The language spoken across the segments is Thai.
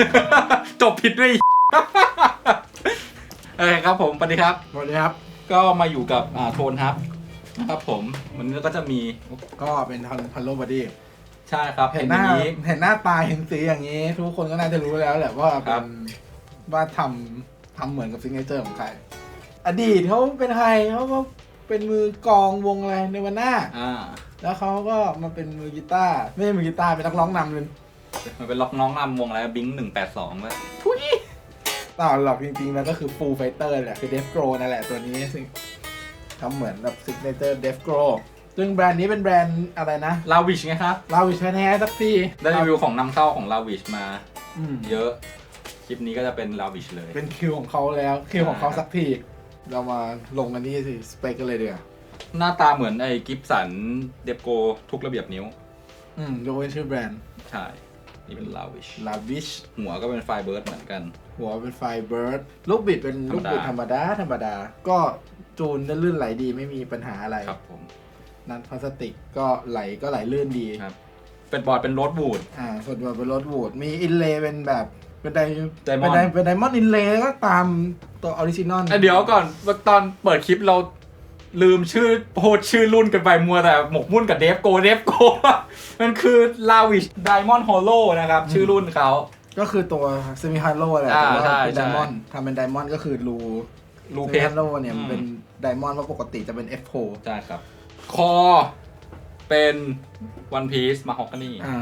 วัสดีครับจบผิดด้วยโอเคครับผมสวัสดีครับ สวัสดีครับ ก็มาอยู่กับอ่าโทนครับนะครับผมวันนี้ก็จะมีก็เป็นทันพันโลบอดี้ใช่ครับเห็นอหน้าย่างนี้เห็นหน้าตาเห็นสีอย่างนี้ ทุกคนก็น่าจะรู้แล้วแหละว่าคเป็รับ นว่าทำทำเหมือนกับซิงเกิลเจอร์ของใคร อดีตเขาเป็นใครเขาก็เป็นมือกลองวงอะไรในวันหน้า อ่า แล้วเขาก็มาเป็นมือกีตาร์ไม่ใช่มือกีตาร์เป็นนักร้องนำเลย มันเป็นล็อกน้องนำวงอะไรบิงหนึ่งแปดสองแล้วทุยต่อหรอกจริงๆ แล้วก็คือฟูลไฟเตอร์แหละ คือเดฟโกรนั่นแหละตัวนี้ซึ่งทำเหมือนแบบซิกเนเจอร์เดฟโกรซึ่งแบรนด์นี้เป็นแบรนด์อะไรนะลาวิชไงครับเราวิชแท้ๆสักทีได้รีวิวของนำเข้าของลาวิชมา อืมเยอะ คลิปนี้ก็จะเป็นลาวิชเลย เป็นคิวของเขาแล้วคิวของเขาสักทีเรามาลงกันที่สเปคกันเลยเดียวาหน้าตาเหมือนไอ้กิฟสันเดบโกทุกระเบียบนิ้ว อืมยกเว้นชื่อแบรนด์ ใช่ นี่เป็นลาวิช ลาวิช หัวก็เป็นไฟเบิร์ดเหมือนกัน หัวเป็นไฟเบิร์ดลูกบิดเป็นธรรมดา ลูกบิดธรรมดา ธรรมดา ก็จูนจะลื่นไหลดีไม่มีปัญหาอะไร ครับผมนันพลาสติกก็ไหลก็ไหลลื่นดี ครับ เป็นบอร์ดเป็นโรดวูด อ่าส่วนตัวเป็นรถวูดมีอินเลย์เป็นแบบเป็นได Diamond เป็นไดเป็นไดมอนด์อินเลย์ก็ตามตัวออริจินอลอะเดี๋ยวก่อนตอนเปิดคลิปเรา ลืมชื่อโพสชื่อรุ่นกันไปมัวแต่หมกมุ่นกับเดฟโกเดฟโก มันคือ Lavish Diamond Hollow นะครับ ชื่อรุ่นเขา ก็คือตัวเซมิฮาร์โลแหละอ่าแต่ว่าใช่เป็นใช่ ไดมอนด์ทำเป็นไดมอนด์ก็คือรูลูเซเพมิสฮาร์โลเนี่ยมันอืมเป็นไดมอนด์เพราะปกติจะเป็น F4 ใช่ครับ คอเป็น One Piece มาฮอกกานี่ อ่า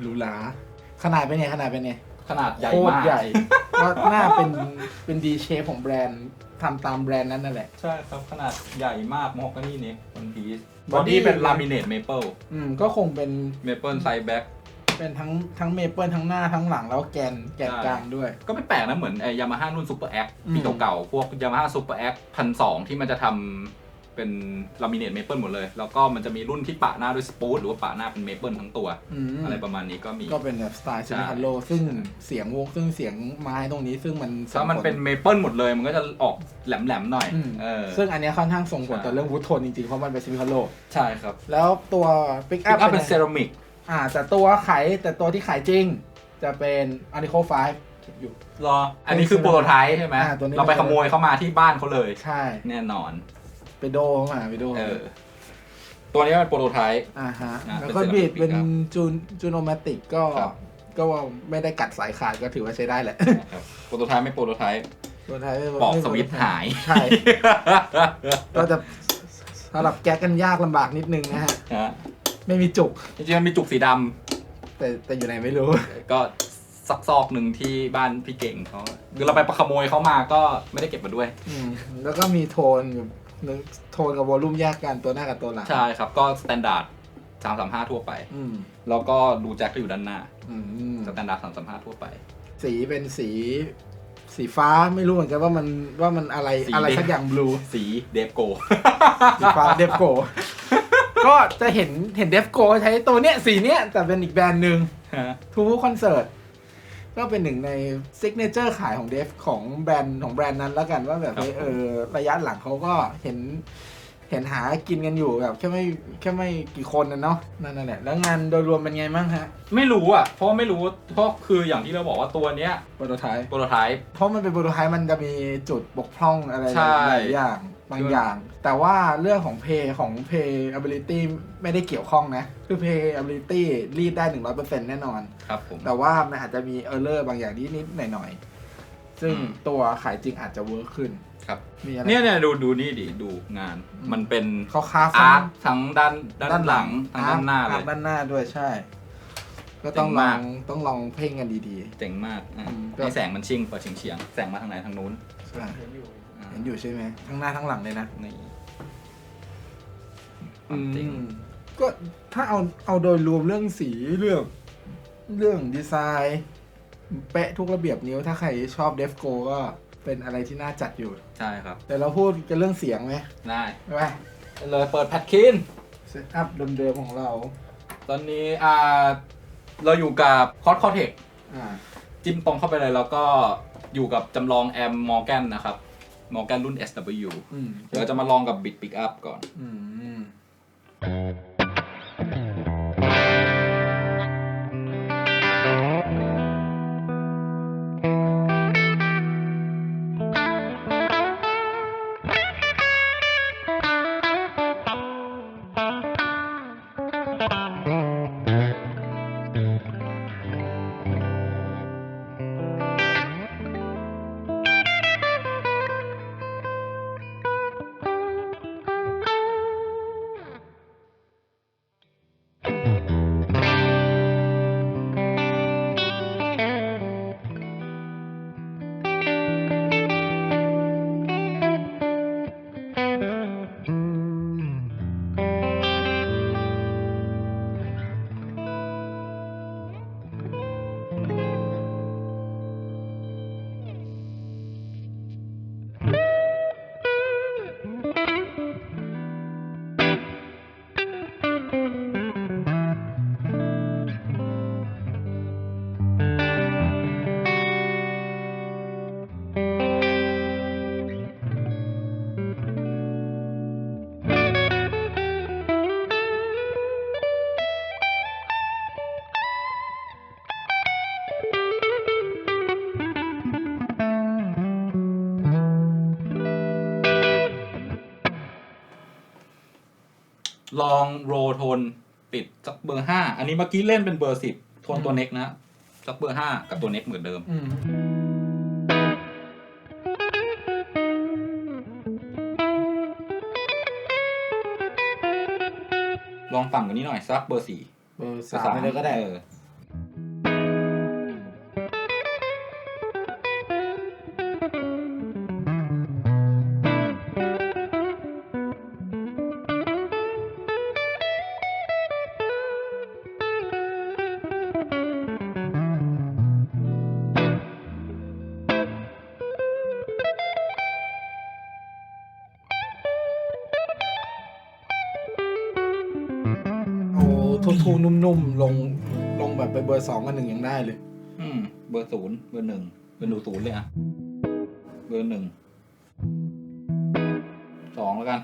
หรูหราขนาดเป็นไงขนาดเป็นไงขนาดใหญ่โคตรมาก ใหญ่ ก็หน้าเป็นเป็นดีเชฟของแบรนด์ ทำตามแบรนด์นั้นนั่นแหละ ใช่ครับขนาดใหญ่มากมาฮอกกานี่นี้ One Piece บ Body อดี้เป็นลามิเนตเมเปิลอืม ก็คงเป็นเมเปิลไซแบ็ก เป็นทั้งทั้งเมเปิลทั้งหน้าทั้งหลังแล้วแกนแกนใช่ กลางด้วย ก็ไม่แปลกนะ เหมือนไอ้ยามาฮ่ารุ่นซูเปอร์แอคอืม ปีเก่าๆพวกยามาฮ่าซูเปอร์แอคพันสองที่มันจะทำ เป็นลามิเนตเมเปิลหมดเลย แล้วก็มันจะมีรุ่นที่ปะหน้าด้วยสปูตหรือว่าปะหน้าเป็นเมเปิลทั้งตัว อืมอะไรประมาณนี้ก็มี ก็เป็นแบบสไตล์ใช่ซิมิฮัลโลซึ่งเสียงวงซึ่งเสียงไม้ตรงนี้ซึ่งมันถ้ามันเป็นเมเปิลหมดเลยมันก็จะออกแหลมๆหน่อยอืม เออ ซึ่งอันเนี้ยค่อนข้างส่งผลต่อใช่เรื่องวูดโทนจริงๆ เพราะมันเป็นซิมิฮัลโล ใช่ครับแล้วตัวปิกอัอัพพอัพเป็นเซรามิกอ่า แต่ตัวขายแต่ตัวที่ขายจริง จะเป็นอันนิโคไฟอยู่ รอ อันนี้คือโปรโตไทป์ใช่ไหมอ่าตัวนี้ เราไปขโมยเข้ามาที่บ้านเขาเลย ใช่ แน่นอน ไปโดมาไปโดเออ ตัวนี้เป็นโปรโตไทป์ อ่าฮะ อ่าแล้วก็เป็นบีด ceramic เป็นครับจูนจูโนมาติกก็ ครับ ก็ว่าไม่ได้กัดสายขาดก็ถือว่าใช้ได้แหละครับโปรโตไทป์ไม่โปรโตไทป์ ตัวท้ายไม่ปอกไม่สวิตช์หาย ใช่ ก็จะสำหรับแก๊กกันยากลำบากนิดนึงนะฮะ นะฮะไม่มีจุก จริงๆมันมีจุกสีดำ แต่แต่อยู่ไหนไม่รู้ ก็ซักซอกหนึ่งที่บ้านพี่เก่งเขาคือเราไปขโมยเขามาก็ไม่ได้เก็บมาด้วย อืมแล้วก็มีโทนอยู่หนึ่ง โทนกับวอลลุ่มแยกกันตัวหน้ากับตัวหลังใช่ครับ ก็สแตนดาร์ดสามสามห้าทั่วไป อืมแล้วก็ดูแจ็คก็อยู่ด้านหน้าอืมสแตนดาร์ดสามสามห้าทั่วไป สีเป็นสี สีฟ้าไม่รู้เหมือนกันว่ามันว่ามันอะไรสี อะไรเดฟสักอย่างบลูสีเดฟโก สีฟ้าเดฟโก ก็จะเห็นเห็นเดฟโกใช้ตัวเนี้ยสีเนี้ยแต่เป็นอีกแบรนด์หนึ่งทูคอนเสิร์ต ก็เป็นหนึ่งในซิกเนเจอร์ขายของเดฟของแบรนด์ของแบรนด์นั้นแล้วกันว่าแบบครับเฮ้ยเออระยะหลังเขาก็เห็น เห็นหากินกันอยู่แบบแค่ไม่แค่ไม่กี่คนนะเนาะนั่นแหละแล้วงานโดยรวมเป็นไงบ้างฮะไม่รู้อะ เพราะว่าไม่รู้เพราะคืออย่างที่เราบอกว่าตัวเนี้ยโปรโตไทป์โปรโตไทป์ เพราะมันเป็นโปรโตไทป์มันจะมีจุดบกพร่องอะไรใช่หลายอย่าง บางอย่าง แต่ว่าเรื่องของเพย์ของเพย์ ability ไม่ได้เกี่ยวข้องนะ คือเพย์ ability รีดได้ 100%แน่นอน ครับผม แต่ว่ามันอาจจะมีเออร์เลอร์บางอย่างนิดนิดๆหน่อยหน่อยๆ ซึ่งอืม ตัวขายจริงอาจจะเวิร์คขึ้น ครับมีอะไรเนี่ยเนี่ยดูดูนี่ดิดูงานอืมมันเป็นเขาคราฟอาร์ตทั้งด้านด้านหลังทั้งด้านหน้าเลอาร์ยตด้านหน้าด้วยใช่ ก็ต้องเจ๋งลอมาก งต้องลองเพ่งกันดี เจ๋งมากอะอืมให้แสงมันชิงเปิดเฉียงเฉียงๆแสงมาทางไหนทางนู้น ๆใช่อะ เห็นอยู่ใช่ไหมทั้งหน้าทั้งหลังเลยนะนี่ความจริง อืมก็ถ้าเอาเอาโดยรวมเรื่องสีเรื่อง เรื่องดีไซน์เป๊ะทุกระเบียบนิ้วถ้าใครชอบเดฟโกก็เป็นอะไรที่น่าจัดอยู่ ใช่ครับ แต่เราพูดกันเรื่องเสียงไหมได้ใช่ไหมเลยเปิดแพทคิน เซตอัพเดิมๆของเรา ตอนนี้อ่าเราอยู่กับคอ s คอเทคอ่า จิ้มตรงเข้าไปเลยแล้วก็อยู่กับจำลองแอมมอร์แกนนะครับ มอร์แกนรุ่น SW อืมเดี๋ยวเราจะมาลองกับบิ t ปิกอัพก่อน อืม ลองโรโทนปิดสักเบอร์ห้าอันนี้เมื่อกี้เล่นเป็นเบอร์สิบโทนตัวเน็กนะสักเบอร์ห้ากับตัวเน็กเหมือนเดิม อืมลองต่ำกว่านี้หน่อยสักเบอร์สี่เบอร์สามไปเลยก็ได้ เออ นุ่มๆลงลงแบบไปเบอร์สองกับหนึ่งยังได้เลย อืม เบอร์ศูนย์เบอร์หนึ่งเบอร์หนูศูนย์เลยอะเบอร์หนึ่งสองแล้วกัน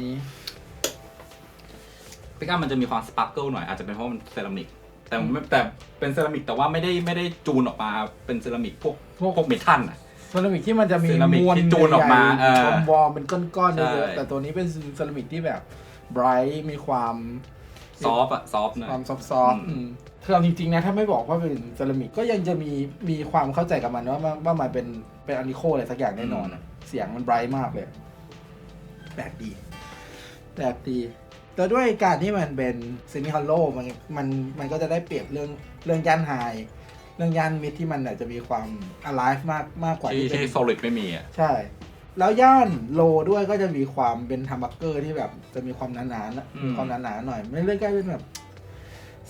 นี้พิก้ามันจะมีความสปาร์เกิลหน่อยอาจจะเป็นเพราะมันเซรามิกแต่มันไม่แต่เป็นเซรามิกแต่ว่าไม่ได้ไม่ได้จูนออกมาเป็นเซรามิกพวกพวกพวกเมทัลอะเซรามิกที่มันจะมีเซรามิกมวลที่จูนออกมาใหญ่ๆเออวอร์มๆเป็นก้อนๆเยใช่ อะๆแต่ตัวนี้เป็นเซรามิกที่แบบไบรท์มีความซอฟอะซอฟหน่อย ความซอฟต์ๆอืมคือเอาจริงๆนะถ้าไม่บอกว่าเป็นเซรามิกก็ยังจะมีมีความเข้าใจกับมันว่าว่าว่ามันเป็นเป็นอะนิโคอะไรสักอย่างแน่นอนอะเสียงมันไบรท์มากเลยแปลกดี แปลกดีแต่ด้วยการที่มันเป็นเซมิฮอลโลมันมันมันก็จะได้เปรียบเรื่องเรื่องย่านไฮเรื่องย่านมิดที่มันอาจจะมีความ alive มากมากกว่าที่ที่เป็นที่โซลิดไม่มีอะ ใช่ แล้วย่านโลด้วยก็จะมีความเป็นทัมบักเกอร์ที่แบบจะมีความหนาๆนะอืมมีความหนาๆหน่อย ไม่เลยกลายเป็นแบบ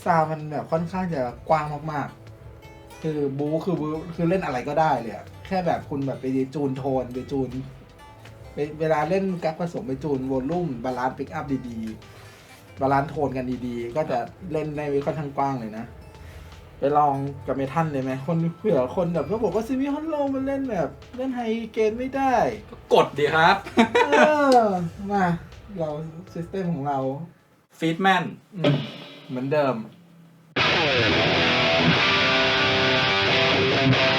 ซาวด์มันแบบค่อนข้างจะกว้างมากๆ คือบูคือบูคือเล่นอะไรก็ได้เลยอะแค่แบบคุณแบบไปจูนโทนไปจูน ไปเวลาเล่นแก๊กผสมไปจูนวอลลุ่มบาลานซ์ปิกอัพดีๆ บาลานซ์โทนกันดีๆ ก็จะเล่นในค่อนข้างกว้างเลยนะ ไปลองกับเมทัลเลยไหมคนเผื่อคนแบบเขาบอกว่าซิมิฮอนโลมันเล่นแบบ เล่นไฮเกนไม่ได้ ก็กดดีครับ เออ มา เราซิสเต็มของเราฟีดแมน อืมเหมือนเดิมบู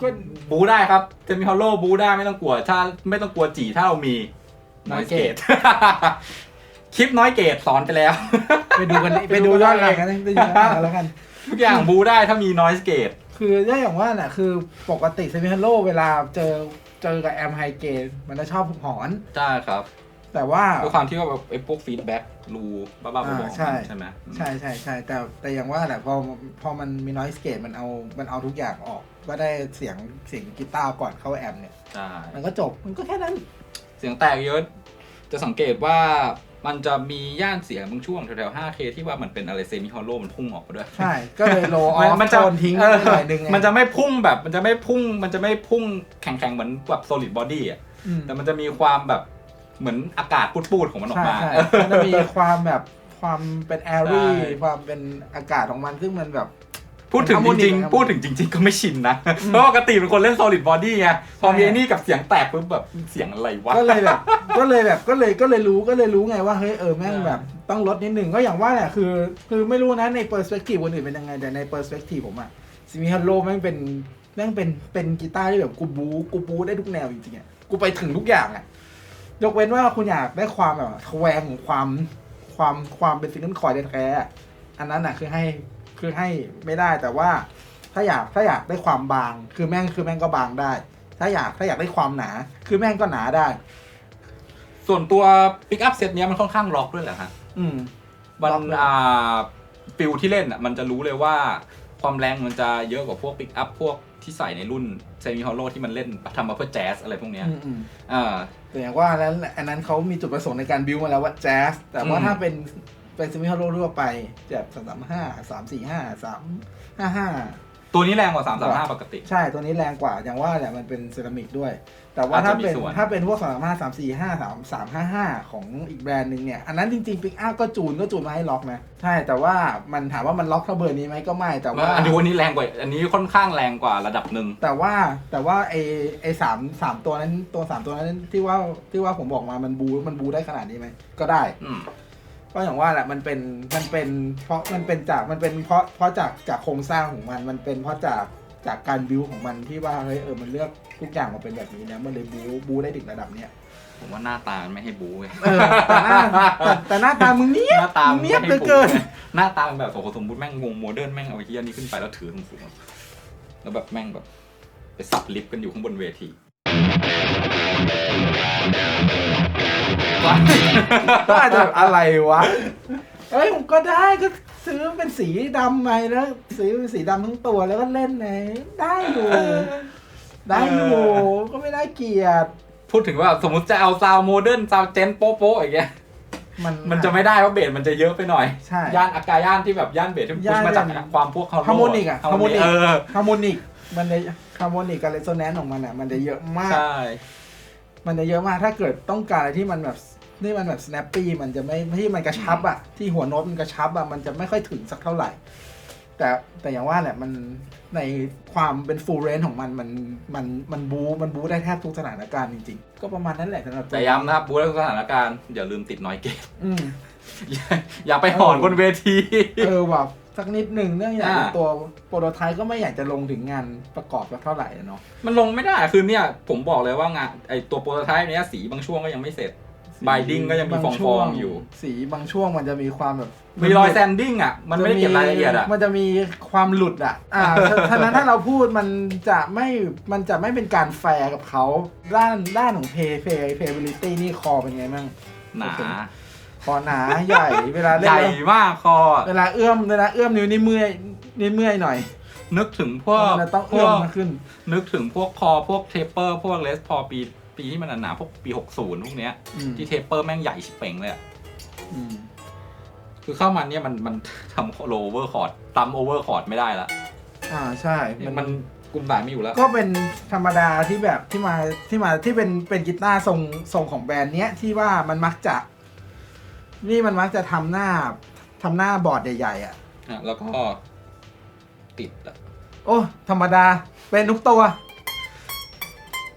ก็บูได้ครับเทมิฮอลโลบูได้ไม่ต้องกลัวถ้าไม่ต้องกลัวจีถ้าเรามี Noise Noise Gate คคลิปน้อยเกตสอนไปแล้ว ไปดูกันไปดูย้อนหลังกันไปดูย้อนหลังกันแล้วกัน ทุกอย่างบูได้ถ้ามีน้อยเกตคือได้อย่างว่าน่ะ คือปกติเซมิฮัลโลเวลาเจอเจอกับแอมไฮเกนมันจะชอบหอนใช่ครับ แต่ว่าด้วยความที่ว่าแบบไอ้พวกฟีดแบ็กรูบ้าๆบออ่าๆใช่ใช่ไหมใช่ใช่ใช่แต่แต่อย่างว่าแหละพอพอมันมีน i ยสเกตมันเอามันเอาทุกอย่างออก ก็ได้เสียงเสียงกีตาร์ก่อนเข้าแอมเนี่ย ใช่มันก็จบมันก็แค่นั้น เสียงแตกเยอะ จะสังเกตว่ามันจะมีย่านเสียงบางช่วงแถวๆ 5K ที่ว่ามันเป็นอะไรเซมิฮอลโลมันพุ่งออกมาด้วย ใช่ ก็เลยโลออฟมันโซจะนทิ้งเอไปอหน่อยนึงไงมันจะไม่พุ่งแบบ มันจะไม่พุ่ง มันจะไม่พุ่งแข็งๆ เหมือนแบบ solid body อะ อืมแต่มันจะมีความแบบเหมือนอากาศปูดๆ ของมันออกใช่มา ใช่มันจะมีความแบบความเป็นแอรี่ใช่ ความเป็นอากาศของมันซึ่งมันแบบ พูดถึงฮาร์จโมนิกริงอะๆพูดถึงจริง ๆ ก็ไม่ชินนะ เพราะปกติเป็นคนเล่น solid body ไง พอมีใช่ไอ้นี่กับเสียงแตกปุ๊บแบบเสียงอะไรวะ ก็เลยแบบ ก็เลยแบบ ก็เลยก็เลยรู้ ก็เลยรู้ไงว่า เฮ้ย เออ แม่งใช่แบบ ต้องลดนิดหนึ่งก็อย่างว่าแหละ คือ คือไม่รู้นะ ในเปอร์สเปกทีฟคนอื่นเป็นยังไง แต่ในเปอร์สเปกทีฟผมอะซิมิฮัลโลแม่งเป็น แม่งเป็น เป็นกีตาร์ที่แบบกูบูกูบูได้ทุกแนวจริงๆอะกูไปถึงทุกอย่างอะยกเว้นว่าคุณอยากได้ความแบบทแวงของความ ความ ความเป็นซิงเกิลคอร์ดแท้ๆอะอันนั้นอะคือให้ คือให้ไม่ได้แต่ว่า ถ้าอยากถ้าอยากได้ความบาง คือแม่งคือแม่งก็บางได้ ถ้าอยากถ้าอยากได้ความหนา คือแม่งก็หนาได้ ส่วนตัว pick up set เนี้ยมันค่อนข้างล็อกด้วยแหละฮะอืม มันล็อกเลย อ่าฟิลที่เล่นอะมันจะรู้เลยว่าความแรงมันจะเยอะกว่าพวกปิกอัพพวกที่ใส่ในรุ่นเซมิฮอลโลที่มันเล่นทำมาเพื่อแจ๊สอะไรพวกเนี้ยอืมอืมอ่า แต่อย่างว่าแล้วอันนั้นเขามีจุดประสงค์ในการบิวมาแล้วว่าแจ๊สแต่ว่าอืม ถ้าเป็น เป็นซิมิฮาโร่ทั่วไปแบบสามสามห้าสามสี่ห้าสามห้าห้าตัวนี้แรงกว่า335ปกติ ใช่ตัวนี้แรงกว่าอย่างว่าแหละมันเป็นเซรามิกด้วย แต่ว่าอาจจะถ้าเป็นมีส่วนถ้าเป็นพวกสามห้าสามสี่ห้าสามสามห้าห้าของอีกแบรนด์หนึ่งเนี่ย อันนั้นจริงๆปิกอัพก็จูนก็จูนมาให้ล็อกนะ ใช่แต่ว่ามันถามว่ามันล็อกเท่าเบอร์นี้ไหมก็ไม่แต่ว่าอันนี้วันนี้แรงกว่า อันนี้ค่อนข้างแรงกว่าระดับหนึ่งแต่ว่าแต่ว่าไอไอสามสามตัวนั้นตัวสามตัวนั้นที่ว่าที่ว่าผมบอกมามันบูมันบูได้ขนาดนี้ไหมก็ได้อืม ก็อย่างว่าแหละมันเป็นมันเป็นเพราะมันเป็นจากมันเป็นเพราะเพราะจากจากโครงสร้างของมัน มันเป็นเพราะจากจากการบิวของมันที่ว่าเฮ้ยเออมันเลือกทุกอย่างมาเป็นแบบนี้นะมันเลยบูบูได้ถึงระดับเนี้ยผมว่าหน้าตามันไม่ให้บูเว้ยเออแต่หน้าแต่แต่หน้าตามึงเนี้ยหน้าตามึมังนเนี้ยไม่เหลืให้อบูเกิน หน้าตามันแบบโอ้โหสมมติแม่งงงโมเดิร์นแม่งเอาไอ้เฮียนี้ขึ้นไปแล้วถือสูงๆแล้วแบบแม่งแบบไปสับลิฟต์กันอยู่ข้างบนเวที ก็อาจจะแบบอะไรวะ เอ้ยผมก็ได้ก็ซื้อเป็นสีดำไปแล้วซื้อเป็นสีดำทั้งตัวแล้วก็เล่นไงได้อยู่ได้อยู่ก็ไม่ได้เกลียด พูดถึงว่าสมมติจะเอาซาวโมเดิร์นซาวเจนโป๊ะๆอย่างเงี้ยมันมันจะไม่ได้เพราะเบสมันจะเยอะไปหน่อย ใช่ ย่านอากาย่านที่แบบย่านเบสที่มันพุชย่านมาจากย่านความพวกฮาร์โมนิกอะฮาร์โมนิกฮาร์โมนิกเออฮาร์โมนิกมัน จะฮาร์โมนิกกับเรโซแนนซ์ของมันอะ มันจะเยอะมาก ใช่ มันจะเยอะมากถ้าเกิดต้องการอะไรที่มันแบบที่มันแบบ snappy มันจะไม่ที่มันกระชับอะที่หัวโน้ตมันกระชับอะมันจะไม่ค่อยถึงสักเท่าไหร่ แต่แต่อย่างว่าแหละมันในความเป็น full range ของมันมันมันมันบูมันบูได้แทบทุกสถานการณ์จริงๆ ก็ประมาณนั้นแหละสำหรับแต่ย้ำนะครับบูธสถานการณ์อย่าลืมติดน้อยเกตอืมอย่าอย่าไปหอนบนเวที เออแบบ สักนิดหนึ่งเนื่องจากอ่า ตัวโปรโตไทป์ก็ไม่อยากจะลงถึงงานประกอบสักเท่าไหร่อะเนาะมันลงไม่ได้คือเนี่ยผมบอกเลยว่างานไอตัวโปรโตไทป์เนี้ยสีบางช่วงก็ยังไม่เสร็จ Binding ก็ยังมีบาฟองๆช่วอยู่ สีบางช่วงมันจะมีความแบบมีรอยแซนดิ้งอะมันไม่ได้เก็บรายละเอียดอะ มันจะมีความหลุดอะอ่าฉะนั้นถ้าเราพูดมันจะไม่มันจะไม่เป็นการแฟร์กับเขาด้านด้านของเพย์เพย์เพย์บิลิตี้นี่คอเป็นไงบ้าง หนาค อหนาใหญ่ เวลาเล่ใหนญ่แล้วมากคออะเวลาเอื้อมเวลาเอื้อมนิ้วนี่เมื่อยนี่เมื่อยหน่อยนึกถึงพวกมันจะต้องพเอื้วอมกมาขึ้น นึกถึงพวกคอพวกเทปเปอร์ พวกเลสพอปีปีที่มันหนาๆพวกปี 60 พวกเนี้ยอืมที่เทปเปอร์แม่งใหญ่ชิบเป่งเลยอะอืมคือเข้ามาเนี่ยมันมันทำโลเวอร์คอร์ดตัมโอเวอร์คอร์ดไม่ได้ละอ่าใช่มันกลุ่มสายไม่อยู่แล้ว ก็เป็นธรรมดาที่แบบที่มาที่มาที่เป็นเป็นกีตาร์ทรงทรงของแบรนด์เนี้ยที่ว่ามันมักจะ นี่มันมักจะทำหน้าทำหน้าบอร์ดใหญ่ๆอะ อะแล้วก็ติดอะโอ้ ธรรมดา เป็นทุกตัว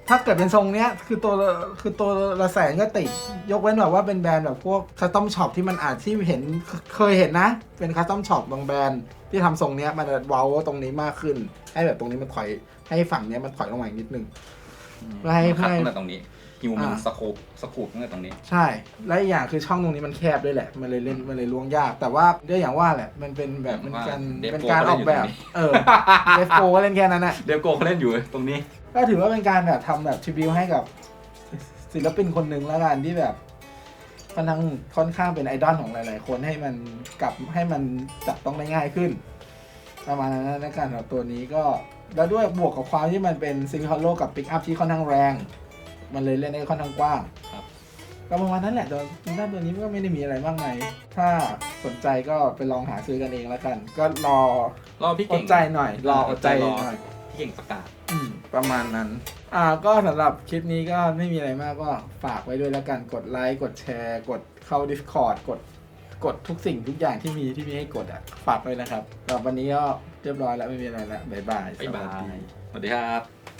ถ้าเกิดเป็นทรงเนี้ย คือตัวละคือตัวละแสนก็ติด ยกเว้นแบบว่าเป็นแบรนด์แบบพวกคัสตอมช็อปที่มันอาจที่เห็นเคยเห็นนะ เป็นคัสตอมช็อปบางแบรนด์ที่ทำทรงเนี้ย มันจะเว้าตรงนี้มากขึ้น ให้แบบตรงนี้มันถอยให้ฝั่งเนี้ยมันถอยลงมาอีกนิดนึงไม่มันคัดไม่ตั้งแต่ตรงนี้ ฮิวมันอ่า สโคปสกูปตั้งแต่ตรงนี้ ใช่ และอีกอย่างคือช่องตรงนี้มันแคบด้วยแหละ มันเลยเล่นมันเลยล้วงยาก แต่ว่าด้วยอย่างว่าแหละ มันเป็นแบบมันการ Death เป็น Go การก็อเล่อนกอยู่แบบตรงนี้เออเดฟโกก็เล่นแค่นั้นแหละเดฟโกเขาเล่นอยู่ตรงนี้ ก็ถือว่าเป็นการแบบทำแบบทริบิวให้กับศิลปินคนหนึ่งแล้วกันที่แบบค่อนข้างค่อนข้างเป็นไอดอลของหลาย ๆ คนให้มันกลับให้มันจับต้องได้ง่ายขึ้น ประมาณนั้นนะการของตัวนี้ก็แล้วด้วยบวกกับความที่มันเป็นซิงคโลกับปิกอัพที่ค่อนข้างแรง มันเลยเล่นได้ค่อนข้างกว้างครับก็ประมาณนั้นแหละตัวด้านตัวนี้ก็ไม่ได้มีอะไรมากมายถ้าสนใจก็ไปลองหาซื้อกันเองแล้วกัน ก็รอรอพี่อเก่ดงใจหน่อย รออดใจรอหน่อย พี่เก่งประกาศ อืม ประมาณนั้น อ่า ก็สำหรับคลิปนี้ก็ไม่มีอะไรมากก็ฝากไว้ด้วยแล้วกัน กดไลค์ กดแชร์ กดเข้า Discord กด กดทุกสิ่งทุกอย่างที่มีที่มีให้กดอะ ฝากไว้นะครับสำหรับวันนี้ก็เรียบร้อยแล้วไม่มีอะไรแล้ว บ๊ายบาย บ๊ายบาสวัสยดีสวัสดีครับ